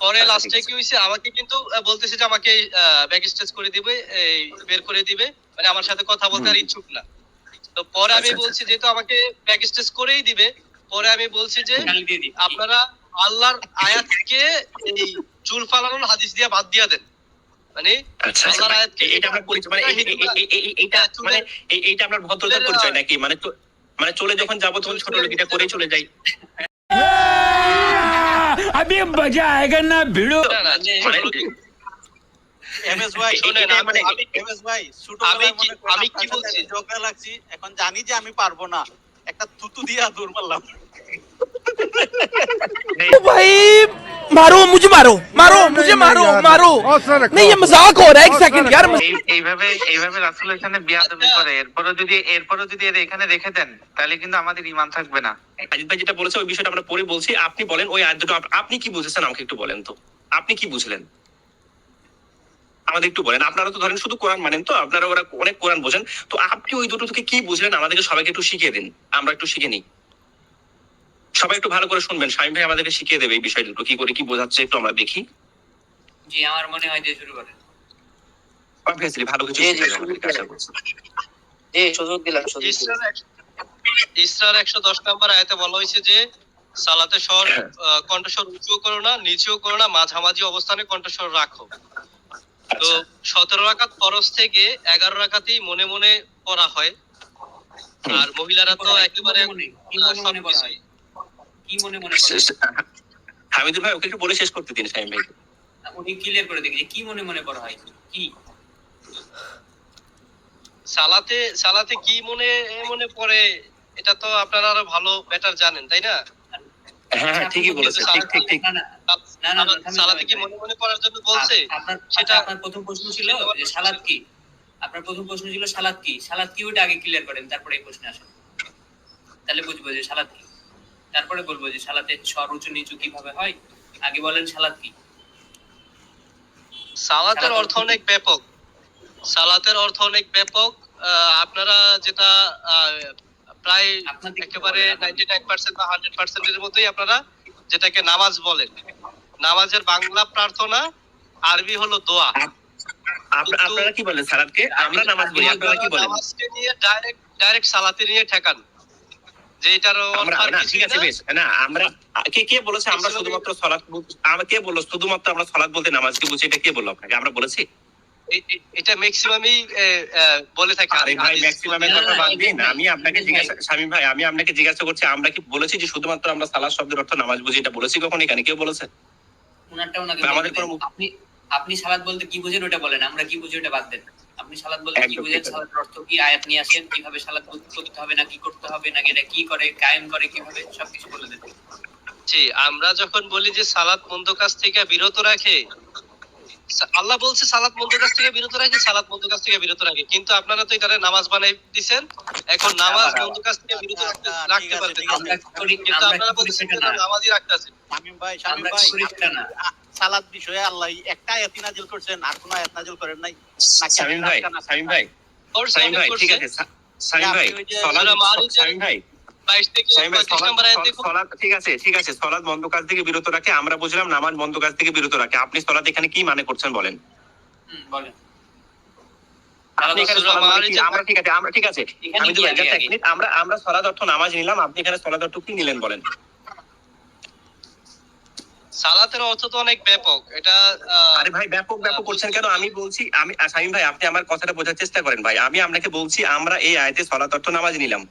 পরে আচ্ছা, লাস্টে কি হয়েছে আমাকে কিন্তু বলতেছে যে আমাকে ব্যাক স্টেজ করে দিবে এই বের করে দিবে। মানে আমার সাথে কথা বলতে আর ইচ্ছুক না। তো পরে আমি আচ্ছা, আচ্ছা। বলছি যেহেতু আমাকে ব্যাক স্টেজ করেই দিবে পরে আমি বলছি যে। আপনারা আল্লাহর আয়াতকে এই চুল ফালানোর হাদিস দিয়ে বাদ দিয়া দেন। মানে আচ্ছা আচ্ছা। আল্লাহর আয়াতকে এটা আপনার পরিচয় মানে এইটা মানে আপনার ভদ্রতার পরিচয় নাকি? মানে তো মানে চলে যখন যাব তখন ছোট করেই চলে যাই। अभी मजा आएगा ना भिड़ो না, না, মানে এমএস ভাই শোনেন, এটা মানে আমি- এমএস ভাই আমি ছোটবেলায় কি- মনে করেন আমি আপনার কি সাথে বলছি? ঝগড়া লাগছি এখন জানি যে আমি পারবো না একটা থুতু দিয়া দূর মারলাম भाई मारो मुझे मारो मारो मुझे मारो मारो नहीं ये मजाक हो रहा है एक सेकंड यार এই- এইভাবে এইভাবে রাসুল এখানে বিয়াদবি আচ্ছা। করে এরপরও যদি এরপরও যদি এর এখানে রেখে দেন তাহলে কিন্তু আমাদের ইমান থাকবে না আজিদ ভাই যেটা বলেছে ওই বিষয়টা আমরা পরে বলছি আপনি বলেন ওই আয়াত দুটো আপ- আপনি কি বুঝেছেন আমাকে একটু বলেন তো আপনি কি বুঝলেন আমাদের একটু বলেন আপনারা তো ধরেন শুধু কোরআন মানেন তো আপনারা ওরা অনেক কোরআন বোঝেন তো আপনি ওই দুটো থেকে কি বুঝলেন আমাদেরকে সবাইকে একটু শিখিয়ে দিন আমরা একটু শিখে নিই সবাই একটু ভালো করে শুনবেন। স্বামী ভাই আমাদেরকে শিখিয়ে দেবে এই বিষয় দুটো কি করে কি বোঝাচ্ছে একটু আমরা দেখি। জি আমার মনে হয় যে শুরু করেন। অবভিয়াসলি ভালো কিছু জি, সুযোগ দিলাম সুযোগ ইসরার একশো- দশ নম্বর আয়াতে বলা হয়েছে যে সালাতে স্বর হ্যাঁ। কণ্ঠস্বর উঁচুও করো না নিচেও করো না মাঝামাঝি অবস্থানে কণ্ঠস্বর রাখো। তো আচ্ছা। সতেরো রাকাত ফরজ থেকে এগারো রাকাতেই মনে মনে পড়া হয়। আর মহিলারা তো একেবারে মনে- কি মনে মনে? হামিদুল ভাই ওকে একটু বলে শেষ করতে দিন স্বামী ভাই। উনি ক্লিয়ার করে দেখি কি মনে মনে করা হয় কি? সালাতে সালাতে কি মনে মনে পড়ে এটা তো আপনারা আরও ভালো বেটার জানেন তাই না? হ্যাঁ হ্যাঁ ঠিকই বলেছেন ঠিক ঠিক ঠিক। না সালাতে কি মনে মনে পড়ার জন্য বলছে? সেটা- আপনার প্রথম প্রশ্ন ছিল যে সালাদ কি? আপনার প্রথম প্রশ্ন ছিল সালাদ কি? সালাদ কি ওইটা আগে ক্লিয়ার করেন তারপরে এই প্রশ্নে আসেন। তাহলে বুঝব যে সালাদ কি। তারপরে বলব যে সালাতে স্বর উঁচু নিচু কীভাবে হয়? আগে বলেন সালাত কি? সালাতের সালাতের অর্থ অনেক ব্যাপক। সালাতের অর্থ অনেক ব্যাপক। আহ, আপনারা যেটা প্রায় একেবারে নাইনটি নাইন পার্সেন্ট বা হান্ড্রেড পার্সেন্টের মধ্যেই আপনারা যেটাকে নামাজ বলেন। নামাজের বাংলা প্রার্থনা আরবি হলো দোয়া। আপনারা কি বলেন সালাদকে আমরা নামাজ বলি আপনারা কি বলেন? নামাজকে নিয়ে ডাইরেক্ট ডাইরেক্ট সালাতে নিয়ে ঠেকান। যে আমরা অর্থ আর না কিছুই ঠিক আছে বেশ। না আমরা কে কে বলেছে আমরা শুধুমাত্র সলাৎ আমরা কে বলল শুধুমাত্র আমরা সলাৎ বলতে নামাজকে বুঝি এটা কে বলল আপনাকে? আমরা বলেছি? এ- এ- এটা ম্যাক্সিমামই বলে থাকে আরে ভাই ম্যাক্সিমামের কথা বাদ দিন। আমি আপনাকে জিজ্ঞাসা স্বামী ভাই আমি আপনাকে জিজ্ঞাসা করছি আমরা কি বলেছি যে শুধুমাত্র আমরা সালাদ শব্দের অর্থ নামাজ বুঝি? এটা বলেছি কখন এখানে? কেউ বলেছে? আমাদের। আপনি আপনি সালাদ বলতে কি বুঝেন ওটা বলেন আমরা কি বুঝি ওটা বাদ দেন। আপনি সালাদ বলতে কি বুঝেন? সালাদের অর্থ কি? আয়াত নিয়ে আসেন কীভাবে সালাদ করতে হবে না কি করতে হবে নাকি এটা কি করে কায়েম করে কীভাবে সবকিছু বলে দেন। জি আমরা যখন বলি যে সালাত মন্দ কাজ থেকে বিরত রাখে আল্লাহ বলছে সালাত মন্দ কাজ থেকে বিরত রাখে সালাত মন্দ কাজ থেকে বিরত রাখে। কিন্তু আপনারা তো এটারে নামাজ বানাই দিছেন এখন নামাজ মন্দ কাজ থেকে বিরত রাখতে আচ্ছা, রাখতে আছে, পারতেন। কিন্তু আপনারা বলছেন না না, নামাজই শামীম ভাই শামীম ভাই না। আ- সালাদ বিষয়ে আল্লাহ একটা আয়াতি নাজিল করছেন আর কোনো আয়াত নাজিল করেন নাই। শামীম ভাই শামীম ভাই শামীম ভাই ঠিক আছে সা- শামীম ভাই সলাদ শামীম ভাই 22 থেকে শামীম ভাই 35 নম্বর আয়াত সলাদ- দেখুন। সলাদ ঠিক আছে ঠিক আছে সলাদ বন্ধ কাজ থেকে বিরত রাখে আমরা বুঝলাম নামাজ বন্ধ কাজ থেকে বিরত রাখে। আপনি সলাদ এখানে কি মানে করছেন বলেন? বলেন। মানে আমরা ঠিক আছে আমরা ঠিক আছে। আমরা আমরা সলাদ অর্থ নামাজ নিলাম আপনি এখানে সলাদ অর্থ কি নিলেন বলেন? সালাতের অর্থ তো অনেক ব্যাপক। এটা আরে ভাই ব্যাপক ব্যাপক করছেন কেন? আমি বলছি আমি শামিম ভাই আপনি আমার কথাটা বোঝার চেষ্টা করেন ভাই। আমি আপনাকে বলছি আমরা এই আয়তে সলাত অর্থ নামাজ নিলাম।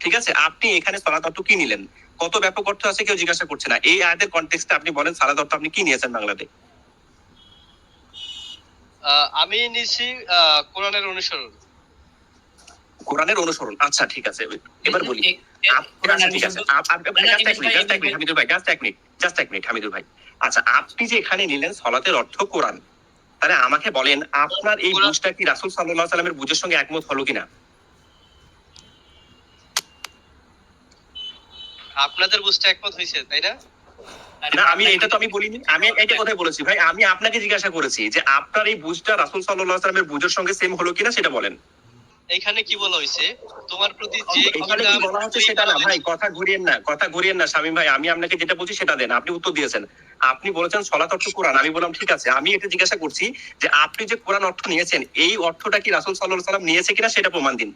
ঠিক আছে? আপনি এখানে সলাত অর্থ কি নিলেন? কত ব্যাপক অর্থ আছে কেউ জিজ্ঞাসা করছে না। এই আয়াতের কনটেক্সটে আপনি বলেন সালাত অর্থ আপনি কি নিয়েছেন বাংলাতে? আহ, আমি নিছি আহ, কোরআনের অনুসরণ। কোরআনের অনুসরণ। আচ্ছা ঠিক আছে। এবার বলি। আচ্ছা, ঠিক আছে। এক মিনিট, ভাই, জাস্ট এক মিনিট। জাস্ট এক মিনিট হামিদুল ভাই। আচ্ছা আপনি যে এখানে নিলেন সলাতের অর্থ কোরআন তাহলে আমাকে বলেন আপনার এই বুঝটা কি রাসুল সাল্লাহ সাল্লামের বুঝের সঙ্গে একমত হলো কিনা? আপনাদের বুঝতে একমত হয়েছে তাই না? না আমি এটা তো আমি বলিনি আমি এটা কথাই বলেছি ভাই আমি আপনাকে জিজ্ঞাসা করেছি যে আপনার এই বুঝটা রাসুল সাল্লাহ সাল্লামের বুঝের সঙ্গে সেম হলো কিনা সেটা বলেন। এখানে কি বলা হয়েছে? তোমার প্রতি যে বলা হচ্ছে সেটা না? ভাই কথা ঘুরিয়েন না কথা ঘুরিয়েন না শামীম ভাই আমি আপনাকে যেটা বলছি সেটা দেন আপনি উত্তর দিয়েছেন। আপনি বলেছেন সলাত অর্থ কোরআন আমি বললাম ঠিক আছে আমি এটা জিজ্ঞাসা করছি যে আপনি যে কোরআন অর্থ নিয়েছেন এই অর্থটা কি রাসুল সাল্লাহ সাল্লাম নিয়েছে কিনা সেটা প্রমাণ দিন।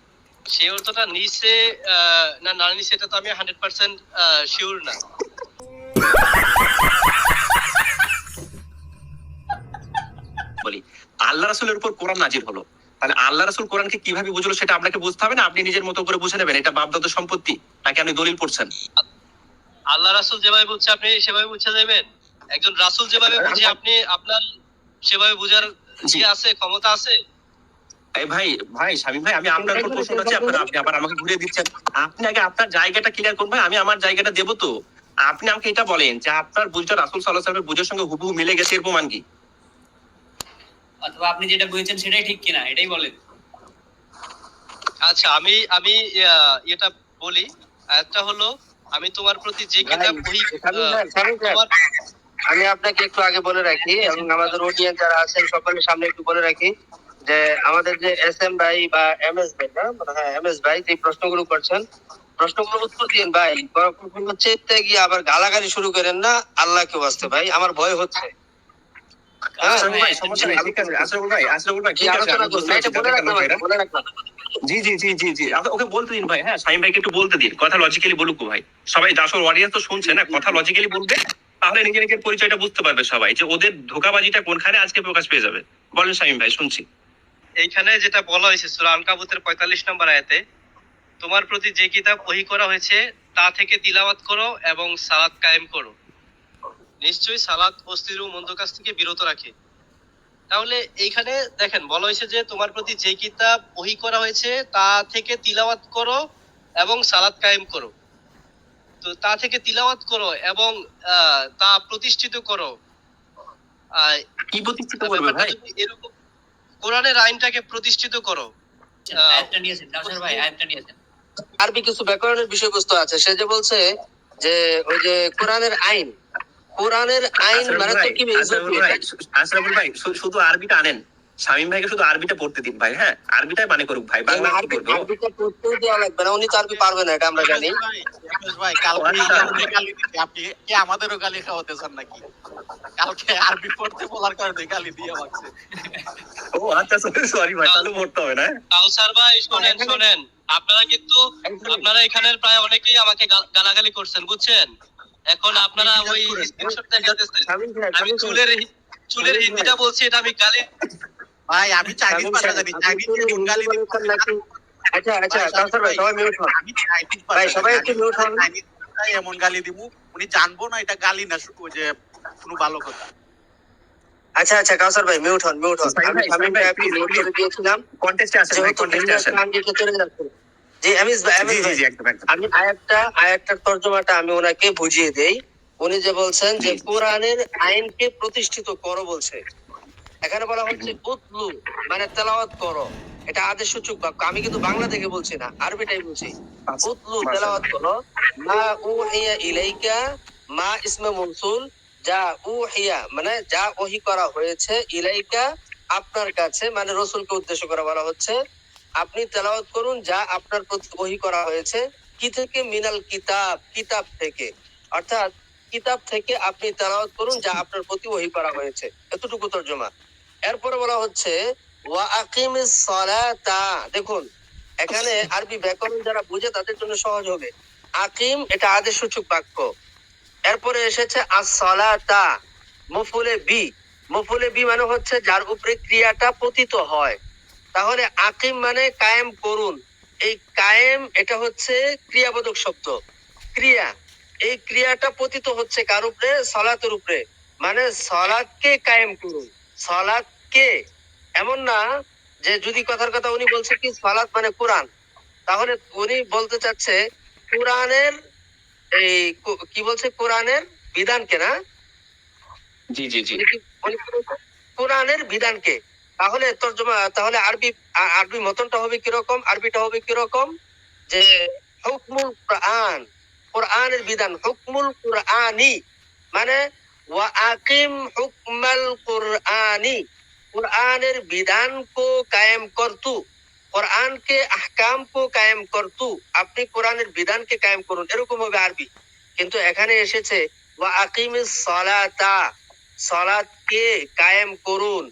সে অর্থটা নিচে না না নিচে এটা তো আমি হান্ড্রেড পার্সেন্ট শিওর না। বলি আল্লাহ রাসুলের উপর কোরআন নাজির হলো। তাহলে আল্লাহ রাসুল কোরআনকে কীভাবে বুঝলো সেটা আপনাকে বুঝতে হবে না? আপনি নিজের মতো করে বুঝে নেবেন। এটা বাপদাদ সম্পত্তি। নাকি আপনি দলিল পড়ছেন আল্লাহ রাসুল যেভাবে বলছে আপনি সেভাবে বুঝে যাবেন। একজন রাসুল যেভাবে বুঝে আপনি আপনার সেভাবে বুঝার যে আছে ক্ষমতা আছে? এই ভাই ভাই স্বামী ভাই আমি আপনার উপর প্রশ্ন আছে আপনার আপনি আবার আমাকে ঘুরে দিচ্ছেন। আপনি আগে আপনার জায়গাটা ক্লিয়ার করুন ভাই আমি আমার জায়গাটা দেবো তো। আপনি আমাকে এটা বলেন যে আপনার বুঝটা রাসুল সাল্লাহ সাল্লামের বুঝের সঙ্গে হুবহু মিলে গেছে এর প্রমাণ কি। অথবা আপনি যেটা বুঝেছেন সেটাই ঠিক কিনা এটাই বলেন। আচ্ছা আমি আমি আহ, এটা বলি। একটা হলো আমি তোমার প্রতি যে কিতাব তোমার আমি আপনাকে একটু আগে বলে রাখি এবং আমাদের অডিয়েন্স যারা আছেন সকলের সামনে একটু বলে রাখি যে আমাদের যে এস এম ভাই বা এম এস ভাই না মানে হ্যাঁ এম এস ভাই যে প্রশ্নগুলো করছেন প্রশ্নগুলো উত্তর দিন ভাই। চেতে গিয়ে আবার গালাগালি শুরু করেন না আল্লাহকে বাঁচতে ভাই। আমার ভয় হচ্ছে। জি, জি জি জি জি জি ওকে বলতে দিন ভাই হ্যাঁ শাহিম ভাইকে একটু বলতে দিন কথা লজিক্যালি বলুক ভাই। সবাই দাসর অডিয়েন্স তো শুনছে না কথা লজিক্যালি বলবে তাহলে নিজে নিজের পরিচয়টা বুঝতে পারবে সবাই যে ওদের ধোকাবাজিটা কোনখানে আজকে প্রকাশ পেয়ে যাবে। বলেন শাহিম ভাই শুনছি। এইখানে যেটা বলা হয়েছে সূরা পঁয়তাল্লিশ নম্বর আয়াতে তোমার প্রতি যে কিতাব ওহি করা হয়েছে তা থেকে তিলাওয়াত করো এবং সালাত কায়েম করো। নিশ্চয়ই সালাত অস্থির ও মন্দ কাজ থেকে বিরত রাখে। তাহলে এইখানে দেখেন বলা হয়েছে যে তোমার প্রতি যে কিতাব ওহি করা হয়েছে তা থেকে তিলাওয়াত করো এবং সালাত কায়েম করো। তো তা থেকে তিলাওয়াত করো এবং আহ, তা প্রতিষ্ঠিত করো। আহ, কি প্রতিষ্ঠিত করবে ভাই? এরকম কোরআনের আইনটাকে প্রতিষ্ঠিত করো। আয়াতটা নিয়েছেন ভাই আয়াতটা নিয়েছেন। আরবি কিছু ব্যাকরণের বিষয়বস্তু আছে সে যে বলছে যে ওই যে কোরআনের আইন কোরআনের আইন মানে ভাই, কি আশরাফুল শুধু আরবিটা আনেন। শামীম ভাইকে শুধু আরবিটা পড়তে দিন ভাই হ্যাঁ? আরবিটাই মানে করুক ভাই বাংলা? আরবিটা পড়তেও দেওয়া লাগবে না উনি তো আরবি পারবে না এটা আমরা জানি। ভাই, কালকে আচ্ছা। গালি দিতে আপনি কি আমাদেরও গালি খাওয়াতেছেন নাকি? কালকে আরবি পড়তে বলার কারণে গালি দিয়ে আমাকে ও আচ্ছা সরি ভাই তাহলে পড়তে হবে না কাউসার ভাই শোনেন শোনেন। আপনারা কিন্তু আপনারা এখানের প্রায় অনেকেই আমাকে গালাগালি করছেন বুঝছেন? এখন আপনারা ওই স্ক্রিনশট দেখাতেছেন আমি চুলের চুলের হিন্দিটা বলছি এটা আমি গালি ভাই আমি আপনি চাইনিজ কি হিন্দি গালি? আচ্ছা আচ্ছা কাউসার ভাই সবাই মিউট হন। ভাই, সবাই একটু mute হন। এমন গালি দিমু উনি জানব না এটা গালি না শুধু যে কোনো ভালো কথা। আচ্ছা আচ্ছা কাউসার ভাই মিউট হন মিউট হন। স্বামীন আমি ভাই, please, মিউট করে দিয়েছিলাম। কন্টেস্টে আসেন ভাই কন্টেস্টে আসেন। চলে যাচ্ছে। জি এমিস ভাই জি এমিস জি ভাই জি একদম একদম। আমি আয়াতটা আয়াতটার তর্জমাটা আমি ওনাকে বুঝিয়ে দেই। উনি যে বলছেন যে কোরআনের আইনকে প্রতিষ্ঠিত করো বলছে। এখানে বলা হচ্ছে উতলু মানে তেলাওয়াত করো। এটা আদেশ সূচক বাক্য। আমি কিন্তু বাংলা থেকে বলছি না আরবিটাই বলছি। উতলু তেলাওয়াত করো। মা উ হিয়া ইলাইকা মা ইসমে মনসুল যা উ হিয়া মানে যা ওহি করা হয়েছে ইলাইকা আপনার কাছে মানে রসুলকে উদ্দেশ্য করে বলা হচ্ছে। আপনি তেলাওয়াত করুন যা আপনার প্রতি ওহি করা হয়েছে। কি থেকে? মিনাল কিতাব কিতাব থেকে। অর্থাৎ কিতাব থেকে আপনি তেলাওয়াত করুন যা আপনার প্রতি ওহি করা হয়েছে। এতটুকু তর্জমা। এরপরে বলা হচ্ছে, ওয়া আকিমিস সালাতা। দেখুন, এখানে আরবি ব্যাকরণ যারা বুঝে তাদের জন্য সহজ হবে। আকিম, এটা আদেশ সূচক বাক্য। এরপরে এসেছে as-সালাতা মফুলে বি। মফুলে বি মানে হচ্ছে যার উপরে ক্রিয়াটা পতিত হয়। তাহলে আকিম মানে কায়েম করুন। এই কায়েম এটা হচ্ছে ক্রিয়াবোধক শব্দ। ক্রিয়া। এই ক্রিয়াটা পতিত হচ্ছে কার উপরে? সলাতের উপরে। মানে সলাদকে কায়েম করুন। সলাদকে এমন না যে যদি কথার কথা উনি বলছে কি সলাদ মানে কোরআন। তাহলে উনি বলতে চাচ্ছে কোরআনের এই কি বলছে কোরআনের বিধানকে না? জি জি জি? কোরআনের বিধানকে। তাহলে তর্জমা, তাহলে আরবি আরবি মতনটা হবে কীরকম? আরবিটা হবে কীরকম? যে হুকমুল কোরআন, কোরআনের বিধান, হুকমুল কোরআনি। মানে ওয়া আকিম হুকমাল কোরআনি। কোরআনের বিধান কো কায়েম করতু। কোরআনকে আহকাম কো কায়েম করতু। আপনি কোরআনের বিধানকে কায়েম করুন। এরকম হবে আরবি। কিন্তু এখানে এসেছে, ওয়া আকিমিস সালাতা। সালাতকে কায়েম করুন।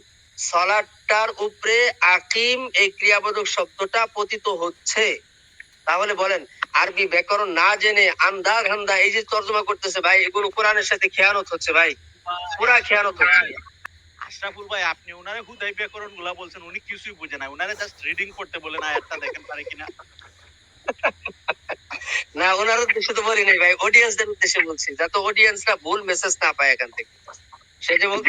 সালাতটার উপরে আকিম এই ক্রিয়াবোধক শব্দটা পতিত হচ্ছে। তাহলে বলেন আরবি ব্যাকরণ না জেনে আন্দা ঘান্দা এই যে তর্জমা করতেছে ভাই এগুলো কোরআনের সাথে খেয়ানত হচ্ছে ভাই। পুরা খেয়ানত হচ্ছে। আশরাফুল ভাই আপনি ওনারে হুদাই ব্যাকরণগুলা বলছেন উনি কিছুই বুঝে না। ওনারে জাস্ট রিডিং করতে বলেন আয়াতটা দেখেন পারে কিনা। না ওনার উদ্দেশ্যে তো বলি নাই ভাই অডিয়েন্সদের উদ্দেশ্যে বলছি। যাতে অডিয়েন্সরা ভুল মেসেজ না পায় এখান থেকে। সেটা বলতে